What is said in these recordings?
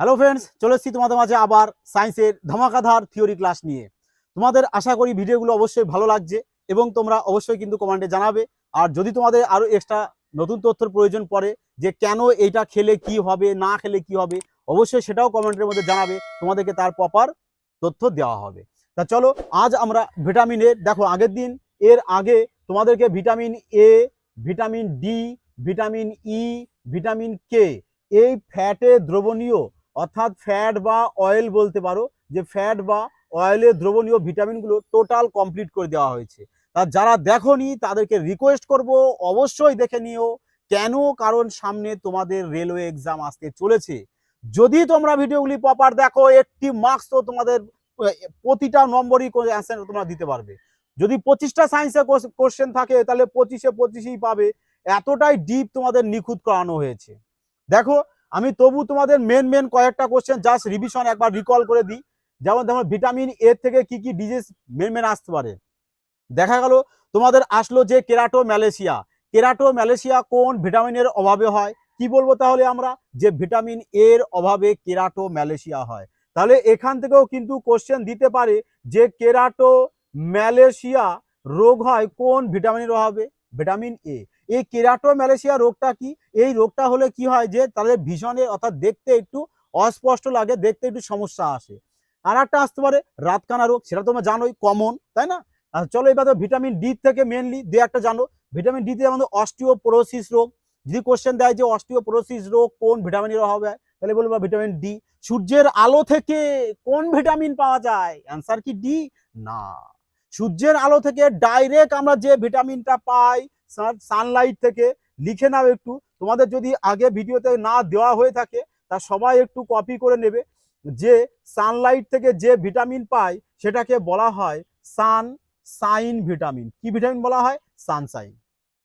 Hello friends চলে এসেছি তোমাদের মাঝে আবার সায়েন্সের ধামাকাধার থিওরি ক্লাস নিয়ে। তোমাদের আশা করি ভিডিওগুলো অবশ্যই ভালো লাগছে এবং তোমরা অবশ্যই কিন্তু কমেন্টে জানাবে। আর যদি তোমাদের আরও এক্সট্রা নতুন তথ্যের প্রয়োজন পড়ে যে কেন এইটা খেলে কি হবে, না খেলে কি হবে, অবশ্যই সেটাও কমেন্টের মধ্যে জানাবে। তোমাদেরকে তার প্রপার তথ্য দেওয়া হবে। তা চলো, আজ আমরা ভিটামিন এ দেখো আগের দিন, এর আগে তোমাদেরকে vitamin A vitamin D vitamin E vitamin K এই ফ্যাটে দ্রবণীয় অর্থাৎ ফ্যাট বা অয়েল বলতে পারো, যে ফ্যাট বা অয়েলের দ্রবণীয় ভিটামিনগুলো টোটাল কমপ্লিট করে দেওয়া হয়েছে। তা যারা দেখোনি, তাদেরকে রিকোয়েস্ট করব, অবশ্যই দেখে নিও। কেন? কারণ সামনে তোমাদের রেলওয়ে এক্সাম আসতে চলেছে। যদি তোমরা ভিডিওগুলি প্রপার দেখো, একটি মার্কস তো তোমাদের, প্রতিটা নম্বরই অ্যান্সার তোমরা দিতে পারবে। যদি পঁচিশটা সায়েন্সে কোশ্চেন থাকে, তাহলে পঁচিশে পঁচিশই পাবে। এতটাই ডিপ তোমাদের নিখুঁত করানো হয়েছে। দেখো আমি তবু তোমাদের মেন মেন কয়েকটা কোশ্চেন জাস্ট রিভিশন একবার রিকল করে দিই। যেমন যেমন ভিটামিন এ থেকে কি কি ডিজিজ মেন মেন আসতে পারে? দেখা গেল, তোমাদের আসলো যে কেরাটো ম্যালেশিয়া কেরাটো ম্যালেশিয়া কোন ভিটামিনের অভাবে হয়? কি বলব তাহলে আমরা? যে ভিটামিন এর অভাবে কেরাটো ম্যালেশিয়া হয়। তাহলে এখান থেকেও কিন্তু কোশ্চেন দিতে পারে যে কেরাটো ম্যালেশিয়া রোগ হয় কোন ভিটামিনের অভাবে? ভিটামিন এ এই কেরাটো ম্যালেশিয়া রোগটা কি? এই রোগটা হলে কি হয় যে, তাদের ভীষণে অর্থাৎ দেখতে একটু অস্পষ্ট লাগে, দেখতে একটু সমস্যা আসে। আর একটা আসতে পারে রাতকানা রোগ, সেটা তোমরা জানোই কমন তাই না? চলো এবার তো ভিটামিন ডি থেকে মেনলি দু একটা জানো। ভিটামিন ডি তে আমাদের অস্টিওপোরোসিস রোগ। যদি কোশ্চেন দেয় যে অস্টিওপোরোসিস রোগ কোন ভিটামিনের হয়? তাহলে বলব ভিটামিন ডি সূর্যের আলো থেকে কোন ভিটামিন পাওয়া যায়? অ্যান্সার কি ডি না। সূর্যের আলো থেকে ডাইরেক্ট আমরা যে ভিটামিনটা পাই সানলাইট থেকে লিখে নাও একটু। তোমাদের যদি আগে ভিডিওতে না দেওয়া হয়ে থাকে, তা সবাই একটু কপি করে নেবে। যে সানলাইট থেকে যে ভিটামিন পাই সেটাকে বলা হয় সান সাইন ভিটামিন কি ভিটামিন বলা হয়? সানসাইন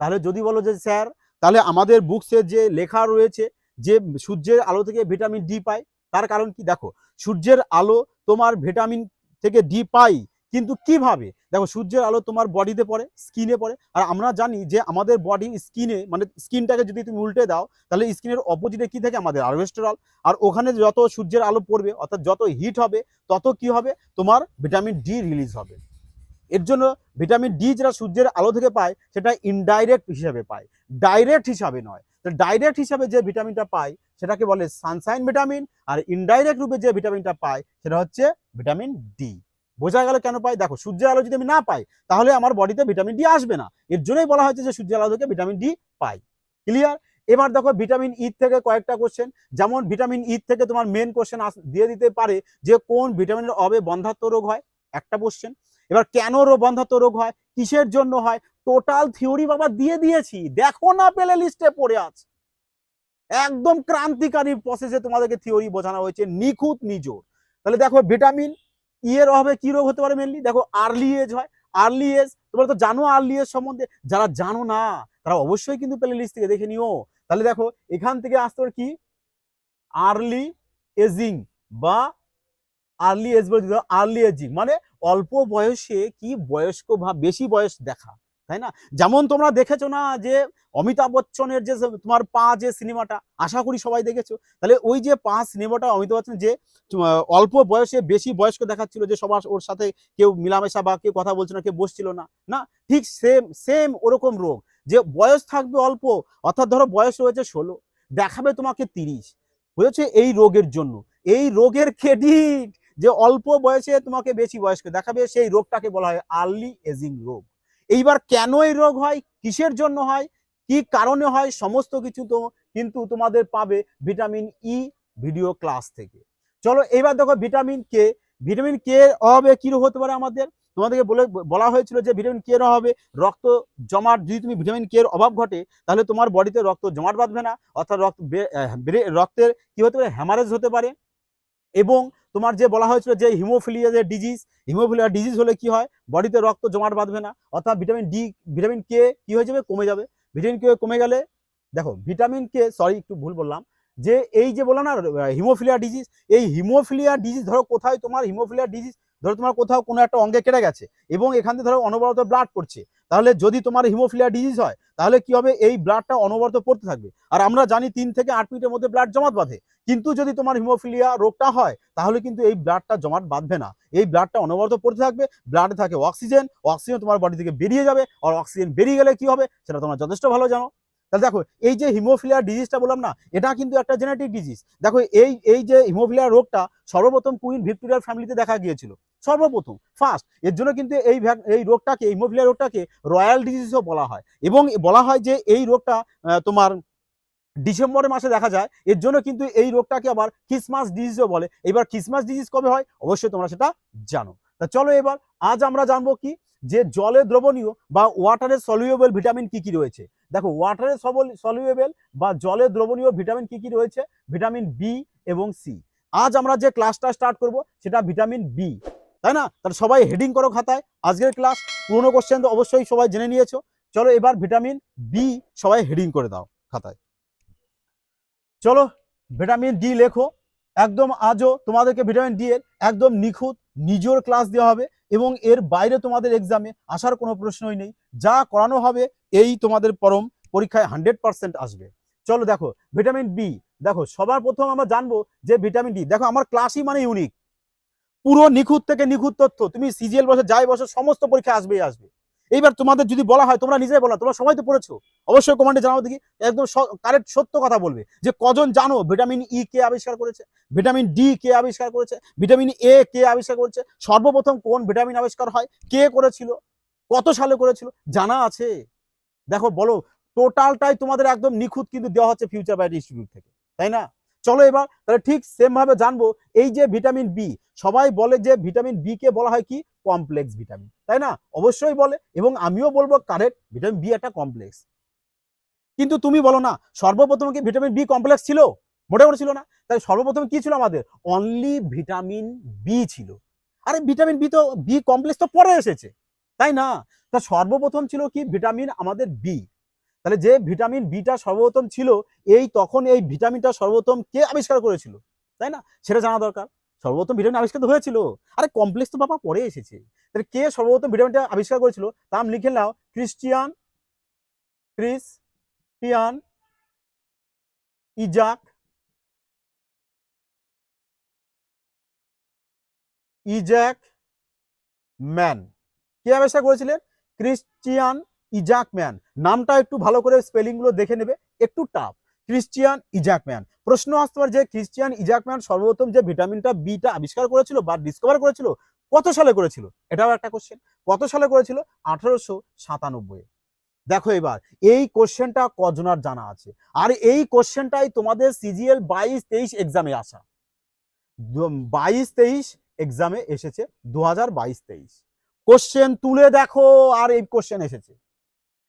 তাহলে যদি বলো যে, স্যার, তাহলে আমাদের বুকসে যে লেখা রয়েছে, যে সূর্যের আলো থেকে ভিটামিন ডি পাই তার কারণ কি? দেখো, সূর্যের আলো তোমার ভিটামিন থেকে ডি পাই কিন্তু কীভাবে? দেখো, সূর্যের আলো তোমার বডিতে পড়ে স্কিনে পড়ে, আর আমরা জানি যে আমাদের বডি স্কিনে মানে স্কিনটাকে যদি তুমি উল্টে দাও, তাহলে স্কিনের অপোজিটে কি থাকে? আমাদের আরভেস্টেরল আর ওখানে যত সূর্যের আলো পড়বে, অর্থাৎ যত হিট হবে, তত কি হবে? তোমার ভিটামিন ডি রিলিজ হবে। এর জন্য ভিটামিন ডি যেটা সূর্যের আলো থেকে পায়, সেটা ইনডাইরেক্ট হিসাবে পায়। ডাইরেক্ট হিসাবে নয়। তো ডাইরেক্ট হিসাবে যে ভিটামিনটা পায়, সেটাকে বলে সানসাইন ভিটামিন আর ইনডাইরেক্ট রূপে যে ভিটামিনটা পায়, সেটা হচ্ছে ভিটামিন ডি বোঝা গেল কেন পাই? দেখো, সূর্যের আলো যদি আমি না পাই, তাহলে আমার বডিতে ভিটামিন ডি আসবে না। এর জন্যই বলা হয়েছে যে সূর্যের আলো থেকে ভিটামিন ডি পাই। ক্লিয়ার এবার দেখো, ভিটামিন ই থেকে কয়েকটা কোশ্চেন যেমন ভিটামিন ই থেকে তোমার মেন কোশ্চেন দিয়ে দিতে পারে যে কোন ভিটামিনের অভাবে বন্ধাত্ম রোগ হয়? একটা কোশ্চেন এবার কেন বন্ধাত্ম রোগ হয়? কিসের জন্য হয়? টোটাল থিওরি বাবা দিয়ে দিয়েছি। দেখো না, পেলে লিস্টে পড়ে আছে। একদম ক্রান্তিকারী প্রসেসে তোমাদেরকে থিওরি বোঝানো হয়েছে। নিখুঁত নিজোর তাহলে দেখো, ভিটামিন ই এর অভাবে কি রোগ হতে পারে মেনলি দেখো আর্লি এজ হয়। আর্লি এজ তোমরা তো জানো আর্লি এজ সম্বন্ধে। যারা জানো না, তারা অবশ্যই কিন্তু প্লে লিস্ট থেকে দেখে নিও। তাহলে দেখো, এখান থেকে আসতে পারে কি? আর্লি এজিং বা আর্লি এজ বলে আর্লি এজিং মানে অল্প বয়সে কি বয়স্ক বা বেশি বয়স দেখা। তাই না? যেমন তোমরা দেখেছ না যে অমিতাভ বচ্চনের যে তোমার পা যে সিনেমাটা, আশা করি সবাই দেখেছ। তাহলে ওই যে পা সিনেমাটা অমিতাভ বচ্চন যে অল্প বয়সে বেশি বয়স্ক দেখাচ্ছিল যে সবার ওর সাথে কেউ মিলামেশা বা কেউ কথা বলছিল না, কেউ বসছিল না না? ঠিক সেম সেম ওরকম রোগ। যে বয়স থাকবে অল্প, অর্থাৎ ধরো বয়স রয়েছে ষোলো, দেখাবে তোমাকে তিরিশ। বুঝেছ? এই রোগের জন্য। এই রোগের ক্রেডিট যে অল্প বয়সে তোমাকে বেশি বয়স্ক দেখাবে, সেই রোগটাকে বলা হয় আর্লি এজিং রোগ। এইবার কেন এই রোগ হয়? কিসের জন্য হয়? কি কারণে হয়? সমস্ত কিছু তো কিন্তু তোমাদের পাবে ভিটামিন ই ভিডিও ক্লাস থেকে। চলো এবার দেখো ভিটামিন কে ভিটামিন কে এর অভাবে কি হতে পারে আমাদের? তোমাদেরকে বলে, বলা হয়েছিল যে ভিটামিন কে অভাবে রক্ত জমাট, যদি তুমি ভিটামিন কে এর অভাব ঘটে, তাহলে তোমার বডিতে রক্ত জমাট বাঁধবে না। অর্থাৎ রক্ত রক্তের কি হতে পারে? হ্যামারেজ হতে পারে। এবং তোমার যে বলা হয়েছিল যে হিমোফিলিয়া যে ডিজিজ হিমোফিলিয়া ডিজিজ হলে কি হয়? বডিতে রক্ত জমাট বাঁধবে না। অর্থাৎ ভিটামিন ডি ভিটামিন কে কি হয়ে যাবে? কমে যাবে। ভিটামিন কে কমে গেলে, দেখো ভিটামিন কে সরি একটু ভুল বললাম, যে এই যে বললাম না হিমোফিলিয়া ডিজিজ এই হিমোফিলিয়া ডিজিজ ধরো কোথায় তোমার হিমোফিলিয়া ডিজিজ ধরো তোমার কোথাও কোনো একটা অঙ্গে কেটে গেছে এবং এখান থেকে ধরো অনবরত ব্লাড পড়ছে তাহলে যদি তোমার হিমোফিলিয়া ডিজিজ হয়, তাহলে কি হবে? এই ব্লাডটা অনবরত পড়তে থাকবে। আর আমরা জানি তিন থেকে আট মিনিটের মধ্যে ব্লাড জমাট বাঁধে। কিন্তু যদি তোমার হিমোফিলিয়া রোগটা হয়, তাহলে কিন্তু এই ব্লাডটা জমাট বাঁধবে না। এই ব্লাডটা অনবরত পড়তে থাকবে। ব্লাডে থাকে অক্সিজেন অক্সিজেন তোমার বডি থেকে বেরিয়ে যাবে। আর অক্সিজেন বেরিয়ে গেলে কি হবে? সেটা তোমার যথেষ্ট ভালো জানো। তাহলে দেখো, এই যে হিমোফিলিয়া ডিজিজটা বললাম না, এটা কিন্তু একটা জেনেটিক ডিজিজ দেখো, এই এই যে হিমোফিলিয়া রোগটা সর্বপ্রথম কুইন ভিক্টোরিয়ার ফ্যামিলিতে দেখা গিয়েছিল। সর্বপ্রথম ফার্স্ট এর জন্য কিন্তু এই এই রোগটাকে হিমোফিলিয়া রোগটাকে রয়্যাল ডিজিজও বলা হয়। এবং বলা হয় যে এই রোগটা তোমার ডিসেম্বরের মাসে দেখা যায়, এর জন্য কিন্তু এই রোগটাকে আবার খ্রিসমাস ডিজিজও বলে। এবার খ্রিসমাস ডিজিজ কবে হয়? অবশ্যই তোমরা সেটা জানো। তা চলো এবার, আজ আমরা জানব কি, যে জলে দ্রবণীয় বা ওয়াটারে সলিউবেল ভিটামিন কি কি রয়েছে? দেখো ওয়াটারের ওয়াটারে সলিউবেল বা জলে দ্রবণীয় ভিটামিন কি কি রয়েছে? ভিটামিন বি এবং সি আজ আমরা যে ক্লাসটা স্টার্ট করব, সেটা ভিটামিন বি তাই না? তাহলে সবাই হেডিং করো খাতায়। আজকের ক্লাস পুরনো কোশ্চেন তো অবশ্যই সবাই জেনে নিয়েছো। চলো এবার ভিটামিন বি সবাই হেডিং করে দাও খাতায়। চলো ভিটামিন ডি লেখো। একদম আজও তোমাদেরকে ভিটামিন ডি এর একদম নিখুঁত নিজের ক্লাস দেওয়া হবে এবং এর বাইরে তোমাদের এক্সামে আসার কোনো প্রশ্নই নেই। যা করানো হবে, এই তোমাদের পরম পরীক্ষায় হান্ড্রেড পার্সেন্ট আসবে। চলো দেখো ভিটামিন বি দেখো, সবার প্রথম আমরা জানব যে ভিটামিন ডি দেখো, আমার ক্লাসই মানে ইউনিক পুরো নিখুঁত থেকে নিখুঁত তথ্য, তুমি সিজিএল বসে যাই বসে সমস্ত পরীক্ষা আসবেই আসবে। এইবার তোমাদের যদি বলা হয়, তোমরা নিজেই বলা, তোমরা সবাই তো পড়েছো। অবশ্যই কমেন্টে জানাও দেখি, একদম কারেক্ট সত্য কথা বলবে যে কজন জানো ভিটামিন ই কে আবিষ্কার করেছে ভিটামিন ডি কে আবিষ্কার করেছে ভিটামিন এ কে আবিষ্কার করেছে, সর্বপ্রথম কোন ভিটামিন আবিষ্কার হয়, কে করেছিল, কত সালে করেছিল, জানা আছে? দেখো বলো টোটালটাই তোমাদের একদম নিখুঁত কিন্তু দেওয়া হচ্ছে ফিউচার বায়োটি ইনস্টিটিউট থেকে, তাই না? চলো এবার তাহলে ঠিক সেম ভাবে জানব, এই যে ভিটামিন বি সবাই বলে যে ভিটামিন বি কে বলা হয় কি? কমপ্লেক্স ভিটামিন তাই না? অবশ্যই বলে, এবং আমিও বলব কারেক্ট ভিটামিন বি একটা কমপ্লেক্স কিন্তু তুমি বলো না, সর্বপ্রথম কি ভিটামিন বি কমপ্লেক্স ছিল? মোটামুটি ছিল না। তাই সর্বপ্রথম কি ছিল আমাদের? অনলি ভিটামিন বি ছিল। আরে ভিটামিন বি তো বি কমপ্লেক্স তো পরে এসেছে, তাই না? তা সর্বপ্রথম ছিল কি? ভিটামিন আমাদের বি তাহলে যে ভিটামিন বিটা সর্বপ্রথম ছিল, এই তখন এই ভিটামিনটা সর্বপ্রথম কে আবিষ্কার করেছিল? তাই না? সেটা জানা দরকার। সর্বপ্রথম ভিটামিন আবিষ্কার তো হয়েছিল। আরে কমপ্লেক্স তো বাবা পরে এসেছে। তাহলে কে সর্বপ্রথম ভিটামিনটা আবিষ্কার করেছিল? তা আমি লিখে নাও Christian Christian Eijkman Eijkman কে আবিষ্কার করেছিলেন? ক্রিশ্চিয়ান ইজাক ম্যান নামটা একটু ভালো করে স্পেলিংগুলো দেখে নেবে। একটু টাফ ক্রিশ্চিয়ান ইজাক ম্যান প্রশ্ন আসতে পারে যে ক্রিশ্চিয়ান ইজাক ম্যান সর্বপ্রথম যে ভিটামিনটা বিটা আবিষ্কার করেছিল বা ডিসকভার করেছিল, কত সালে করেছিল? এটাও একটা কোশ্চেন কত সালে করেছিল? আঠারোশো সাতানব্বই দেখো এবার, এই কোশ্চেনটা কজনার জানা আছে? আর এই কোশ্চেনটাই তোমাদের সিজিএল বাইশ তেইশ এক্সামে আসা। বাইশ তেইশ এক্সামে এসেছে দু হাজার বাইশ তেইশ। কোশ্চেন তুলে দেখো, আর এই কোশ্চেন এসেছে।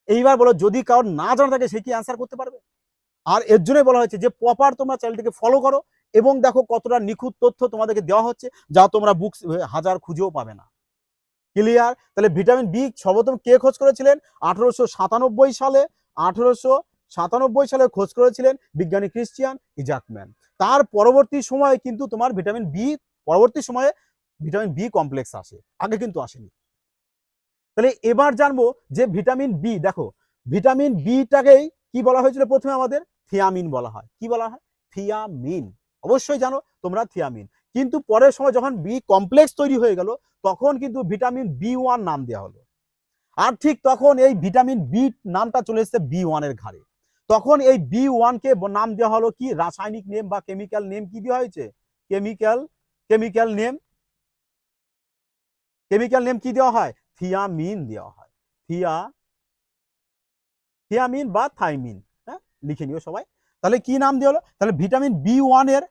এইবার বলো, যদি কারোর না জানা থাকে, সে কি অ্যান্সার করতে পারবে? আর এর জন্যই বলা হয়েছে যে প্রপার তোমরা চ্যানেলটিকে ফলো করো এবং দেখো কতটা নিখুঁত তথ্য তোমাদেরকে দেওয়া হচ্ছে, যা তোমরা বুকস হাজার খুঁজেও পাবে না। ক্লিয়ার তাহলে ভিটামিন বি সর্বপ্রথম কে খোঁজ করেছিলেন? আঠারোশো সাতানব্বই সালে, আঠারোশো সাতানব্বই সালে খোঁজ করেছিলেন বিজ্ঞানী ক্রিশ্চিয়ান ইজাকম্যান তার পরবর্তী সময়ে কিন্তু তোমার ভিটামিন বি পরবর্তী সময়ে ভিটামিন বি কমপ্লেক্স আসে, আগে কিন্তু আসেনি। তাহলে এবার জানব যে ভিটামিন বি দেখো, ভিটামিন বিটাকেই কি বলা হয়েছিল প্রথমে আমাদের? থিয়ামিন বলা হয়। কি বলা হয়? থিয়ামিন। অবশ্যই জানো তোমরা থিয়ামিন। কিন্তু পরের সময় যখন বি কমপ্লেক্স তৈরি হয়ে গেল, তখন কিন্তু ভিটামিন বি ওয়ান নাম দেওয়া হলো। আর ঠিক তখন এই ভিটামিন বি নামটা চলে এসেছে বি ওয়ানের ঘাড়ে। তখন এই বি ওয়ানকে নাম দেওয়া হলো কি? রাসায়নিক নেম বা কেমিক্যাল নেম কি দেওয়া হয়েছে? Chemical chemical name chemical name কি দেওয়া হয়? থিয়ামিন দেওয়া হয়। থিয়া থিয়ামিন বা থাইমিন হ্যাঁ? লিখে নিও সবাই। তাহলে কি নাম দেওয়া হলো? তাহলে ভিটামিন বি ওয়ানের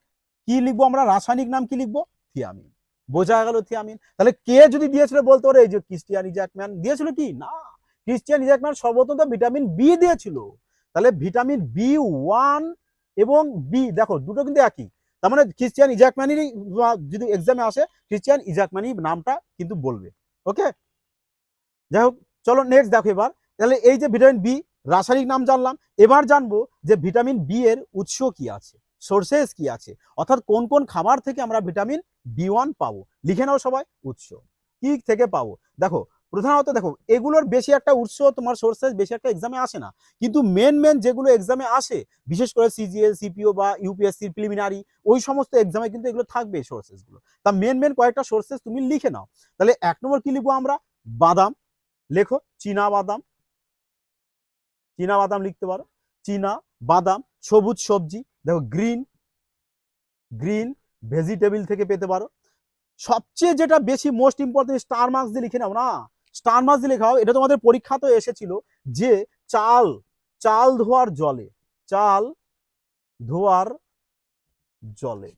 কি লিখব আমরা? রাসায়নিক নাম কি লিখব? থিয়ামিন বোঝা গেল থিয়ামিন তাহলে কে যদি দিয়েছিল বলতো রে এই যে ক্রিস্টিয়ান ইজাকম্যান দিয়েছিল কি? না, ক্রিস্টিয়ান ইজাকম্যান সর্বপ্রথম তো ভিটামিন বি দিয়েছিল। তাহলে ভিটামিন বি ওয়ান এবং বি, দেখো, দুটো কিন্তু একই। তার মানে ক্রিস্টিয়ান ইজাকম্যানেরই যদি এক্সামে আসে, ক্রিস্টিয়ান ইজাকম্যানই নামটা কিন্তু বলবে। ওকে যাই হোক, চলো নেক্সট দেখো এবার। তাহলে এই যে ভিটামিন বি রাসায়নিক নাম জানলাম। এবার জানব যে ভিটামিন বি এর উৎস কি আছে সোর্সেস কি আছে, অর্থাৎ কোন কোন খাবার থেকে আমরা ভিটামিন বি ওয়ান পাবো। লিখে নাও সবাই উৎস, কি থেকে পাবো? দেখো, প্রধানত দেখো, এগুলোর বেশি একটা উৎস, তোমার সোর্সেস বেশি একটা এক্সামে আসে না। কিন্তু মেন মেন যেগুলো এক্সামে আসে, বিশেষ করে সিজিএল সিপিও বা ইউপিএসসি প্রিলিমিনারি ওই সমস্ত এক্সামে কিন্তু এগুলো থাকবে সোর্সেসগুলো তা মেন মেন কয়েকটা সোর্সেস তুমি লিখে নাও। তাহলে এক নম্বর কি লিখব আমরা? বাদাম। লেখো, চীনা বাদাম। চীনা বাদাম লিখতে পারো। চীনা বাদাম, সবুজ সবজি, দেখো গ্রিন গ্রিন ভেজিটেবিল থেকে পেতে পারো। সবচেয়ে যেটা বেশি মোস্ট ইম্পর্টেন্ট স্টার মার্কস দিয়ে লিখে নাও না। স্টার মার্কস দিয়ে লেখাও এটা তোমাদের পরীক্ষা তো এসেছিল যে চাল চাল ধোয়ার জলে, চাল ধোয়ার জলে।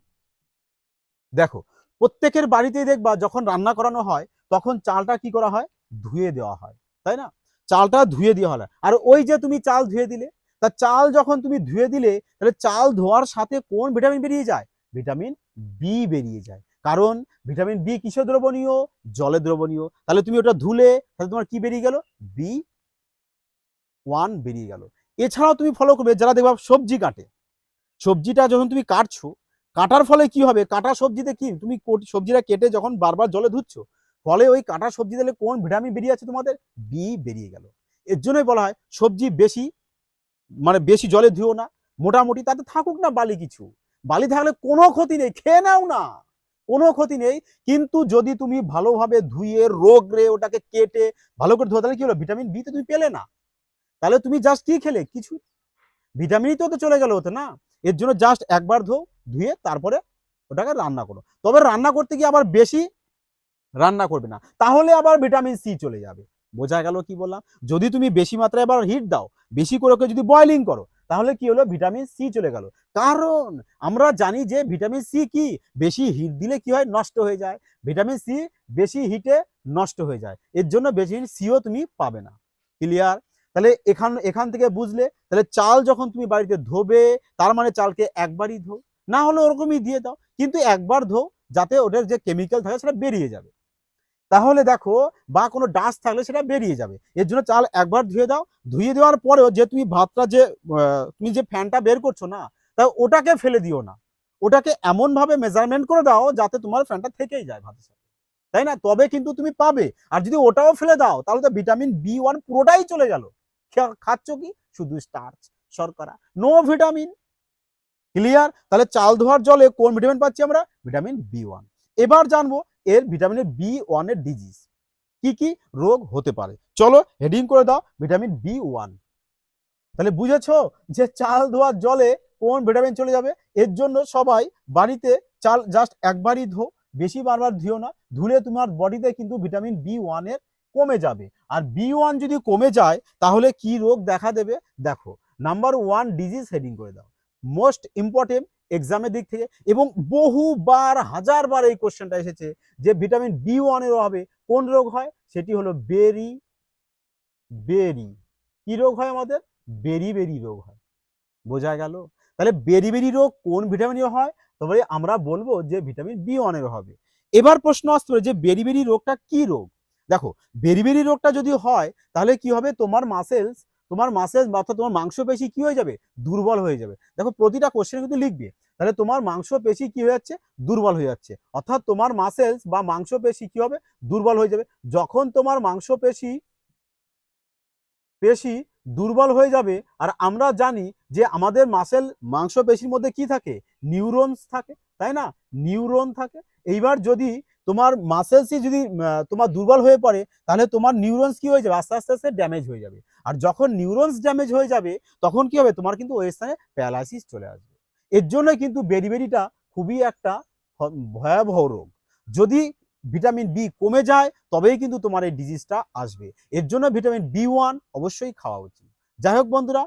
দেখো, প্রত্যেকের বাড়িতেই দেখবা যখন রান্না করানো হয়, তখন চালটা কি করা হয়? ধুয়ে দেওয়া হয়, তাই না? চালটা ধুয়ে দেওয়া হয় আর ওই যে তুমি চাল ধুয়ে দিলে, তা চাল যখন তুমি ধুয়ে দিলে, তাহলে চাল ধোয়ার সাথে কোন ভিটামিন বেরিয়ে যায়? ভিটামিন বি বেরিয়ে যায়। কারণ ভিটামিন বি কিসে দ্রবণীয়? জলে দ্রবণীয়। তাহলে তুমি ওটা ধুলে, তাহলে তোমার কি বেরিয়ে গেল? বি ওয়ান বেরিয়ে গেল। এছাড়াও তুমি ফলো করবে, যারা দেখবা সবজি কাটে। সবজিটা যখন তুমি কাটছো, কাটার ফলে কি হবে? কাটা সবজিতে কি? তুমি সবজিটা কেটে যখন বারবার জলে ধুচ্ছ ফলে ওই কাটা সবজি দিলে কোন ভিটামিন বেরিয়ে আছে তোমাদের? বি বেরিয়ে গেল। এর জন্যই বলা হয়, সবজি বেশি মানে বেশি জলে ধুও না। মোটামুটি তাতে থাকুক না বালি কিছু। বালি থাকলে কোনো ক্ষতি নেই, খেয়ে নাও না। কোনো ক্ষতি নেই। কিন্তু যদি তুমি ভালোভাবে ধুয়ে রোগ রে ওটাকে কেটে ভালো করে ধোয়া, তাহলে কি হলো? ভিটামিন বি তো তুমি পেলে না। তাহলে তুমি জাস্ট কি খেলে? কিছু। ভিটামিনই তো তো চলে গেল ওতে না। এর জন্য জাস্ট একবার ধো ধুয়ে তারপরে ওটাকে রান্না করো। তবে রান্না করতে গিয়ে আবার বেশি রান্না করবে না। তাহলে আবার ভিটামিন সি চলে যাবে। বোঝা গেল কি বললাম? যদি তুমি বেশি মাত্রায় আবার হিট দাও, বেশি করে যদি বয়লিং করো, তাহলে কি হলো? ভিটামিন সি চলে গেল। কারণ আমরা জানি যে ভিটামিন সি কি? বেশি হিট দিলে কি হয়? নষ্ট হয়ে যায়। ভিটামিন সি বেশি হিটে নষ্ট হয়ে যায়। এর জন্য বেশি সিও তুমি পাবে না। ক্লিয়ার তাহলে এখান এখান থেকে বুঝলে? তাহলে চাল যখন তুমি বাড়িতে ধোবে, তার মানে চালকে একবারই ধো। না হলে ওরকমই দিয়ে দাও। কিন্তু একবার ধো, যাতে ওটার যে কেমিক্যাল থাকে সেটা বেরিয়ে যাবে। তাহলে দেখো, বা কোনো ডাস্ট থাকলে সেটা বেরিয়ে যাবে। এর জন্য চাল একবার ধুয়ে দাও। ধুয়ে দেওয়ার পরেও যে তুমি ভাতটা যে তুমি যে ফ্যানটা বের করছ না, তা ওটাকে ফেলে দিও না। ওটাকে এমন ভাবে মেজারমেন্ট করে দাও যাতে তোমার ফ্যানটা থেকেই যায় ভাতের সাথে। তাই না? তবে কিন্তু তুমি পাবে। আর যদি ওটাও ফেলে দাও, তাহলে তো ভিটামিন বি ওয়ান পুরোটাই চলে গেল। খাচ্ছ কি? শুধু স্টার্চ শর্করা নো ভিটামিন ক্লিয়ার তাহলে চাল ধোয়ার জলে কোন ভিটামিন পাচ্ছি আমরা? ভিটামিন বি ওয়ান এবার জানব এর ভিটামিনের বি ওয়ানের ডিজিজ কি কি রোগ হতে পারে? চলো হেডিং করে দাও, ভিটামিন বি ওয়ান। তাহলে বুঝেছ যে চাল ধোয়ার জলে কোন ভিটামিন চলে যাবে? এর জন্য সবাই বাড়িতে চাল জাস্ট একবারই ধো, বেশি বারবার ধুও না, ধুলে তোমার বডিতে কিন্তু ভিটামিন বি ওয়ানের কমে যাবে। আর বি ওয়ান যদি কমে যায়, তাহলে কি রোগ দেখা দেবে? দেখো নাম্বার ওয়ান ডিজিজ হেডিং করে দাও। মোস্ট ইম্পর্টেন্ট এক্সামের দিক থেকে এবং বহুবার, হাজারবার এই কোশ্চেনটা এসেছে যে ভিটামিন বি ওয়ানের অভাবে কোন রোগ হয়? সেটি হলো বেরি বেরি। কি রোগ হয় আমাদের? বেরি বেরি রোগ হয়। বোঝা গেল? তাহলে বেরি বেরি রোগ কোন ভিটামিনের হয়? তবে আমরা বলব যে ভিটামিন বি ওয়ানের হবে এবার প্রশ্ন আসতে পারে যে বেরি বেরি রোগটা কি রোগ? দেখো, বেরি বেরি রোগটা যদি হয়, তাহলে কি হবে? তোমার মাসেলস তোমার মাসেলস অর্থাৎ তোমার মাংসপেশি কি হয়ে যাবে? দুর্বল হয়ে যাবে। দেখো, প্রতিটা কোশ্চেন কিন্তু লিখবে। তাহলে তোমার মাংসপেশি কি হয়ে যাচ্ছে? দুর্বল হয়ে যাচ্ছে। অর্থাৎ তোমার মাসেলস বা মাংসপেশি কি হবে? দুর্বল হয়ে যাবে। যখন তোমার মাংসপেশি পেশি দুর্বল হয়ে যাবে, আর আমরা জানি যে আমাদের মাসেল মাংসপেশির মধ্যে কি থাকে? নিউরনস থাকে, তাই না? নিউরন থাকে। এইবার যদি তোমার মাসেলসই যদি তোমার দুর্বল হয়ে পড়ে, তাহলে তোমার নিউরনস কি হয়ে যাবে? আস্তে আস্তে আস্তে ড্যামেজ হয়ে যাবে। আর যখন নিউরনস ড্যামেজ হয়ে যাবে, তখন কি হবে? তোমার কিন্তু ওই স্থানে প্যারালাইসিস চলে আসবে। এর জন্য কিন্তু বেরিবেরিটা খুবই একটা ভয়াবহ রোগ। যদি ভিটামিন বি কমে যায়, তবেই কিন্তু তোমার এই ডিজিজটা আসবে। এর জন্য ভিটামিন বি ওয়ান অবশ্যই খাওয়া উচিত। যাই হোক বন্ধুরা,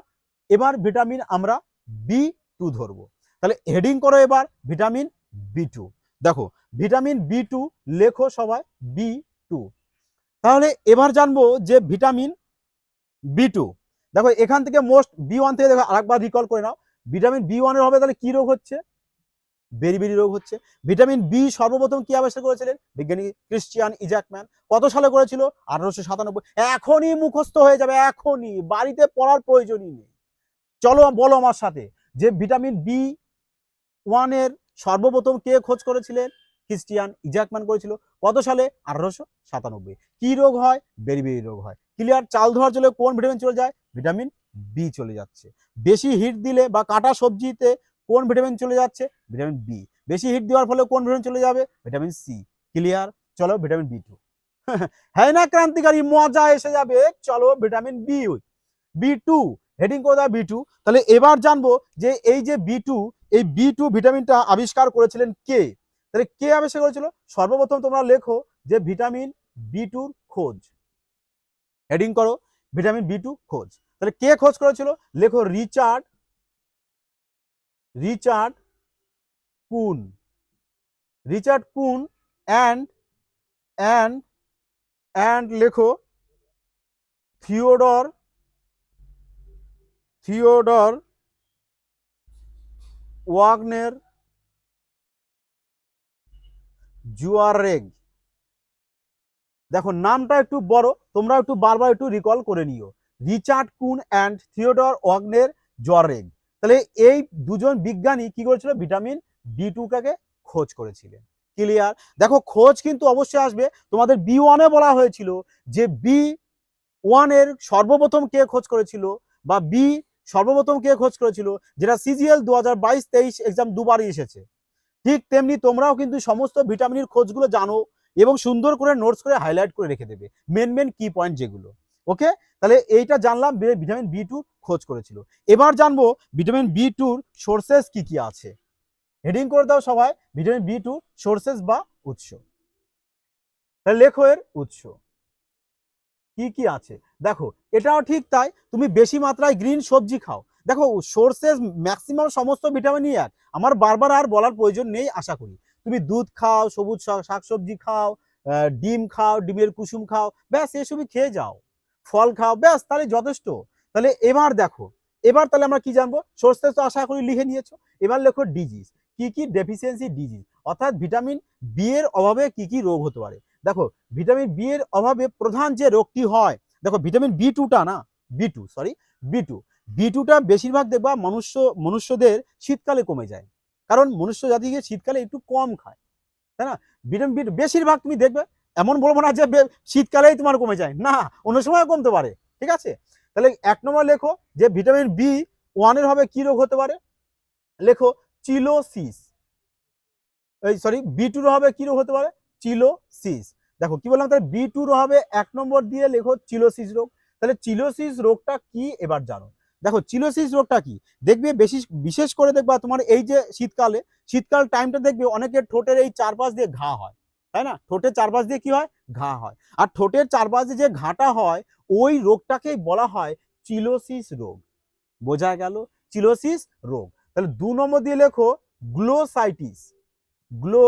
এবার ভিটামিন আমরা বি টু ধরবো। তাহলে হেডিং করো এবার ভিটামিন বি টু দেখো, ভিটামিন বি টু লেখো সবাই বি টু তাহলে এবার জানব যে ভিটামিন বি টু দেখো, এখান থেকে মোস্ট বি ওয়ান থেকে দেখো, আরেকবার রিকল করে নাও। ভিটামিন বি ওয়ানের হবে তাহলে কি রোগ হচ্ছে? বেরি বেরিবেরি রোগ হচ্ছে। ভিটামিন বি সর্বপ্রথম কি আবিষ্কার করেছিলেন? বিজ্ঞানী ক্রিশ্চিয়ান ইজাকম্যান। কত সালে করেছিল? আঠারোশো সাতানব্বই। এখনই মুখস্থ হয়ে যাবে, এখনই। বাড়িতে পড়ার প্রয়োজনই নেই। চলো, বলো আমার সাথে যে ভিটামিন বি ওয়ানের সর্বপ্রথম কে খোঁজ করেছিলেন? ক্রিস্টিয়ান ইজাকম্যান করেছিল। কত সালে? আঠারোশো সাতানব্বই। কি রোগ হয়? বেরিবেরি রোগ হয়। ক্লিয়ার? চাল ধোয়ার জন্য কোন ভিটামিন চলে যায়? ভিটামিন বি চলে যাচ্ছে। বেশি হিট দিলে বা কাটা সবজিতে কোন ভিটামিন চলে যাচ্ছে? ভিটামিন বি বেশি হিট দেওয়ার ফলে কোন ভিটামিন চলে যাবে? Vitamin C clear? চলো ভিটামিন বি টু। হ্যাঁ না ক্রান্তিকারী, মজা এসে যাবে। চলো vitamin B B two heading দেওয়া বি টু তাহলে এবার জানব যে এই যে বি টু এই বি টু ভিটামিনটা আবিষ্কার করেছিলেন কে? তাহলে কে আবিষ্কার করেছিল? সর্বপ্রথম তোমরা লেখো যে ভিটামিন বি টুর খোঁজ। হেডিং করো, ভিটামিন বি টু খোঁজ। তাহলে কে খোঁজ করেছিল? লেখো Richard Richard Kuhn. Richard Kuhn and and and লেখো থিওডর থিওডর ওয়াগনের জুয়ারেগ দেখো, নামটা একটু বড় তোমরা একটু বারবার একটু রিকল করে নিও। Richard Kuhn and Theodore Wagner জুয়ারেগ তাহলে এই দুজন বিজ্ঞানী কি করেছিল? ভিটামিন বি টুটাকে খোঁজ করেছিলেন। ক্লিয়ার? দেখো, খোঁজ কিন্তু অবশ্যই আসবে। তোমাদের বি ওয়ানে বলা হয়েছিল যে বি ওয়ানের সর্বপ্রথম কে খোঁজ করেছিল? বা বি সর্বপ্রথম কে খোঁজ করেছিল? যেটা সিজিএল দু হাজার বাইশ তেইশ এক্সাম দুবারই এসেছে। ঠিক তেমনি তোমরাও কিন্তু সমস্ত ভিটামিনের খোঁজগুলো জানো এবং সুন্দর করে নোটস করে হাইলাইট করে রেখে দেবে। মেন মেন কি পয়েন্ট যেগুলো। ওকে তাহলে এইটা জানলাম ভিটামিন বি টু খোঁজ করেছিল। এবার জানব ভিটামিন বি টুর সোর্সেস কি কি আছে। হেডিং করে দাও সবাই ভিটামিন বি টু সোর্সেস বা উৎস। তাহলে লেখো এর উৎস। কি কি আছে? দেখো, এটাও ঠিক তাই, তুমি বেশি মাত্রায় গ্রিন সবজি খাও। দেখো সোর্সেস ম্যাক্সিমাম সমস্ত ভিটামিনই এক। আমার বারবার আর বলার প্রয়োজন নেই, আশা করি। তুমি দুধ খাও, সবুজ শাক- শাকসবজি খাও ডিম খাও, ডিমের কুসুম খাও, ব্যাস, এসবই খেয়ে যাও। ফল খাও, ব্যাস, তাহলে যথেষ্ট। তাহলে এবার দেখো, এবার তাহলে আমরা কি জানব? সোর্সেস তো আশা করি লিখে নিয়েছো। এবার লেখো ডিজিজ কি কি ডেফিসিয়েন্সি ডিজিজ অর্থাৎ ভিটামিন বি এর অভাবে কি কি রোগ হতে পারে? দেখো ভিটামিন বি এর অভাবে প্রধান যে রোগটি হয়, দেখো ভিটামিন বি টুটা না B two sorry B two B টুটা বেশিরভাগ দেখবা মনুষ্য, মনুষ্যদের শীতকালে কমে যায়। কারণ মনুষ্য জাতিকে শীতকালে একটু কম খায়, তাই না? ভিটামিন বি বেশিরভাগ তুমি দেখবে, এমন বলব না যে শীতকালেই তোমার কমে যায়, না, অন্য সময় কমতে পারে, ঠিক আছে? তাহলে এক নম্বর লেখো যে ভিটামিন বি ওয়ানের হবে কি রোগ হতে পারে? লেখো চিলোসিস এই সরি বি টুর হবে কি রোগ হতে পারে? চিলোসিস। দেখো, কি বললাম? তাহলে বি টুর হবে, এক নম্বর দিয়ে লেখো চিলোসিস রোগ। তাহলে চিলোসিস রোগটা কি? এবার জানো। দেখো, চিলোসিস রোগটা কি? দেখবে বেশি, বিশেষ করে দেখবা তোমার এই যে শীতকালে, শীতকাল টাইমটা দেখবে অনেকের ঠোঁটের এই চারপাশ দিয়ে ঘা হয়। তাই না? ঠোঁটের চারপাশ দিয়ে কি হয়? ঘা হয়। আর ঠোঁটের চারপাশ দিয়ে যে ঘাটা হয়, ওই রোগটাকেই বলা হয় চিলোসিস রোগ। বোঝা গেল? চিলোসিস রোগ। তাহলে দু নম্বর দিয়ে লেখো গ্লোসাইটিস। গ্লো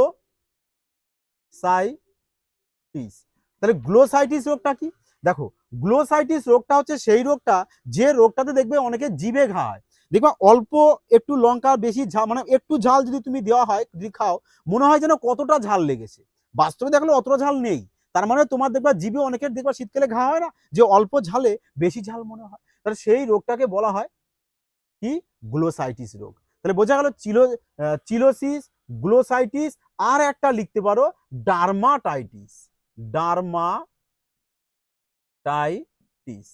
সাইটিস তাহলে গ্লোসাইটিস রোগটা কি? দেখো গ্লোসাইটিস রোগটা হচ্ছে সেই রোগটা যে রোগটাতে দেখবে অনেকে জিভে ঘা হয় দেখবা অল্প একটু লঙ্কা, বেশি ঝাল মানে একটু ঝাল যদি তুমি দেওয়া হয়, যদি খাও, মনে হয় যেন কতটা ঝাল লেগেছে। বাস্তবে দেখলে অতটা ঝাল নেই। তার মানে তোমার দেখবা জিভে অনেকের দেখবা শীতকালে ঘা হয় না, যে অল্প ঝালে বেশি ঝাল মনে হয়। তাহলে সেই রোগটাকে বলা হয় কি? গ্লোসাইটিস রোগ। তাহলে বোঝা গেল চিলো চিলোসিস গ্লোসাইটিস আর একটা লিখতে পারো, ডার্মাটাইটিস ডার্মাটাইটিস।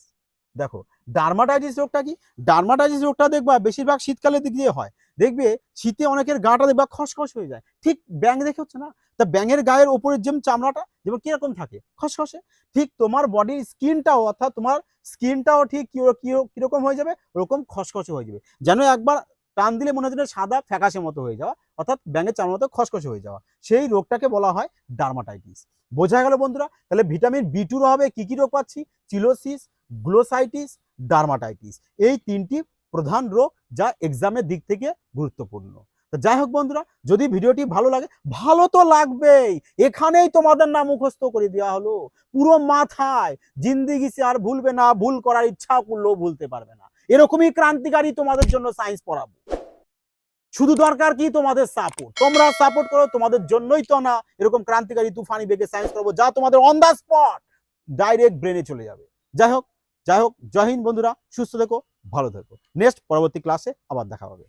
দেখো, ডার্মাটাইটিস রোগটা কি? ডার্মাটাইটিস রোগটা দেখবা বেশিরভাগ শীতকালের দিক দিয়ে হয়। দেখবে শীতে অনেকের গাটা দেখবা খসখস হয়ে যায়। ঠিক ব্যাঙ দেখে হচ্ছে না? তা ব্যাঙের গায়ের ওপরের যেমন চামড়াটা, যেমন কীরকম থাকে? খসখসে। ঠিক তোমার বডির স্কিনটাও অর্থাৎ তোমার স্কিনটাও ঠিক কীরকম হয়ে যাবে? ওরকম খসখসে হয়ে যাবে। যেন একবার টান দিলে মনে হচ্ছে সাদা ফ্যাকাশে মতো হয়ে যাওয়া, অর্থাৎ ব্যাঙের চামড়ার মতো খসখসে হয়ে যাওয়া। সেই রোগটাকে বলা হয় ডার্মাটাইটিস বোঝা গেল বন্ধুরা, তাহলে ভিটামিন বি টুর হবে কি কি রোগ পাচ্ছি? চিলোসিস গ্লোসাইটিস ডার্মাটাইটিস এই তিনটি প্রধান রোগ যা এক্সামের দিক থেকে গুরুত্বপূর্ণ। তো যাই হোক বন্ধুরা, যদি ভিডিওটি ভালো লাগে, ভালো তো লাগবেই। এখানেই তোমাদের নাম মুখস্থ করে দেওয়া হলো। পুরো মাথায় জিন্দিগি সে আর ভুলবে না, ভুল করার ইচ্ছা করলেও ভুলতে পারবে না। এরকমই ক্রান্তিকারী তোমাদের জন্য সায়েন্স পড়াবো। শুধু দরকার কি তোমাদের সাপোর্ট তোমরা সাপোর্ট করো, তোমাদের জন্যই তো না এরকম ক্রান্তিকারী তুফানি বেগে সায়েন্স করব যা তোমাদের অন দ্য স্পট ডাইরেক্ট ব্রেনে চলে যাবে। যাই হোক যাই হোক, জয় হিন্দ বন্ধুরা, সুস্থ থেকো, ভালো থেকো। নেক্সট পরবর্তী ক্লাসে আবার দেখা হবে।